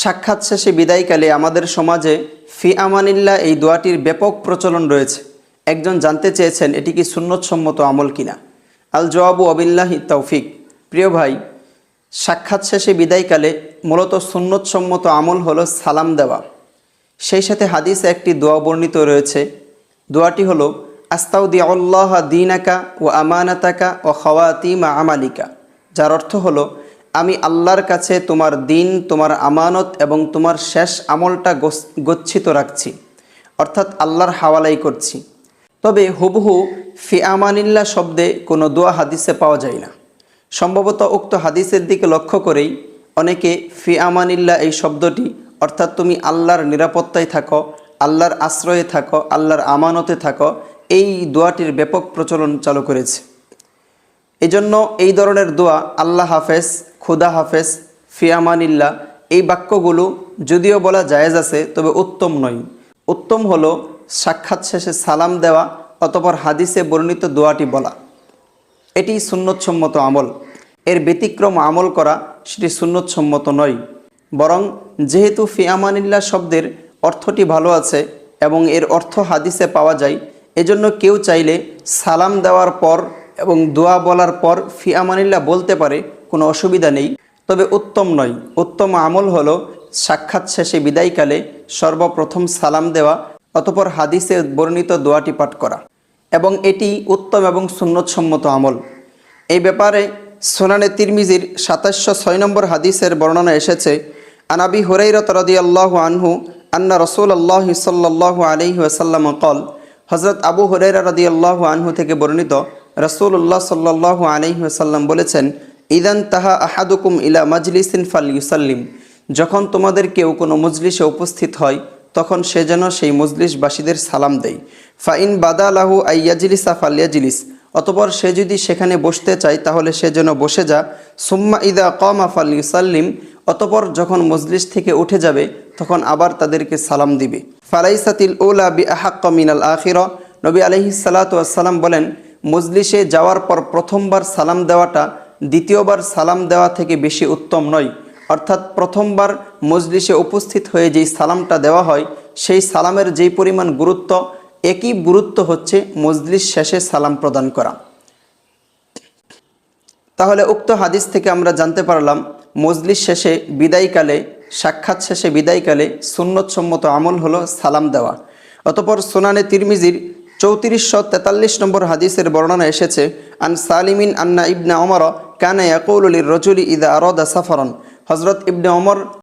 সাক্ষাৎ শেষে বিদায়কালে আমাদের সমাজে ফি আমানিল্লা এই দোয়াটির ব্যাপক প্রচলন রয়েছে। একজন জানতে চেয়েছেন এটি কি সুন্নতসম্মত আমল কিনা। আল জওয়াবু অবিল্লাহি তৌফিক। প্রিয় ভাই, সাক্ষাৎ শেষে বিদায়কালে মূলত সুন্নতসম্মত আমল হলো সালাম দেওয়া। সেই সাথে হাদিসে একটি দোয়া বর্ণিত রয়েছে। দোয়াটি হলো আস্তাউদি আল্লাহ দিনাকা ও আমানাতাকা ও খাওয়াতিমা আমালিকা। যার অর্থ হলো আমি আল্লাহর কাছে তোমার দিন, তোমার আমানত এবং তোমার শেষ আমলটা গচ্ছিত রাখছি। অর্থাৎ আল্লাহর হাওয়ালাই করছি। তবে হুবহু ফি আমানিল্লা শব্দে কোনো দোয়া হাদিসে পাওয়া যায় না। সম্ভবত উক্ত হাদিসের দিকে লক্ষ্য করেই অনেকে ফি আমানিল্লা এই শব্দটি, অর্থাৎ তুমি আল্লাহর নিরাপত্তায় থাকো, আল্লাহর আশ্রয়ে থাকো, আল্লাহর আমানতে থাকো, এই দোয়াটির ব্যাপক প্রচলন চালু করেছে। এজন্য এই ধরনের দোয়া আল্লাহ হাফেজ খুদা হাফেজ ফিয়ামানিল্লা এই বাক্যগুলো যদিও বলা জায়েজ আছে, তবে উত্তম নয়। উত্তম হলো সাক্ষাৎ শেষে সালাম দেওয়া অতপর হাদিসে বর্ণিত দোয়াটি বলা। এটি সুন্নতসম্মত আমল। এর ব্যতিক্রম আমল করা সেটি সুন্নতসম্মত নয়। বরং যেহেতু ফিয়ামানিল্লা শব্দের অর্থটি ভালো আছে এবং এর অর্থ হাদিসে পাওয়া যায়, এজন্য কেউ চাইলে সালাম দেওয়ার পর এবং দোয়া বলার পর ফিয়ামানিল্লা বলতে পারে কোনো অসুবিধা নেই। তবে উত্তম নয়। উত্তম আমল হলো সাক্ষাৎ শেষে বিদায়কালে সর্বপ্রথম সালাম দেওয়া, অতপর হাদিসে বর্ণিত দোয়াটি পাঠ করা। এবং এটি উত্তম এবং সুন্নতসম্মত আমল। এই ব্যাপারে সোনানে তিরমিজির সাতাশশো ছয় নম্বর হাদিসের বর্ণনা এসেছে আনাবি হুরাইরত রদি আল্লাহ আনহু আন্না রসুল আল্লাহ সাল্লাহ আলহি আসাল্লাম কল হজরত আবু হুরাইরা রদি আল্লাহ আনহু থেকে বর্ণিত রসুল্লাহ সাল্লাহ আলহি আসাল্লাম বলেছেন ইদান তাহা আহাদুকুম ইলা মাজলিসিন ফাল ইউসাল্লিম যখন তোমাদের কেউ কোনো মজলিসে উপস্থিত হয়, তখন সে যেন সেই মজলিসবাসীদের সালাম দেয়। ফাইন বাদা লাহু আইয়াজিলিসা ফালিয়াজিলিস। অতপর সে যদি সেখানে বসতে চায়, তাহলে সে যেন বসে যা। সুম্মা ইদা কমা ফাল ইউসাল্লিম অতপর যখন মজলিস থেকে উঠে যাবে, তখন আবার তাদেরকে সালাম দিবে। ফালাইসাতিল ওলা বি আহাক্ক মিনাল আখির। নবী আলহি সালাতাম বলেন, মজলিসে যাওয়ার পর প্রথমবার সালাম দেওয়াটা দ্বিতীয়বার সালাম দেওয়া থেকে বেশি উত্তম নয়। অর্থাৎ প্রথমবার মজলিসে উপস্থিত হয়ে যেই সালামটা দেওয়া হয়, সেই সালামের যেই পরিমাণ গুরুত্ব, একই গুরুত্ব হচ্ছে মজলিস শেষে সালাম প্রদান করা। তাহলে উক্ত হাদিস থেকে আমরা জানতে পারলাম, মজলিস শেষে বিদায়কালে, সাক্ষাৎ শেষে বিদায়কালে সুন্নতসম্মত আমল হলো সালাম দেওয়া। অতপর সোনানে তিরমিজির চৌত্রিশশো তেতাল্লিশ নম্বর হাদিসের বর্ণনা এসেছে, আন সালিমিন আন্না ইবনা অমর কানা ইয়াকুল রজুলি ইদা আরদা সাফরন হজরত ইবনে অমর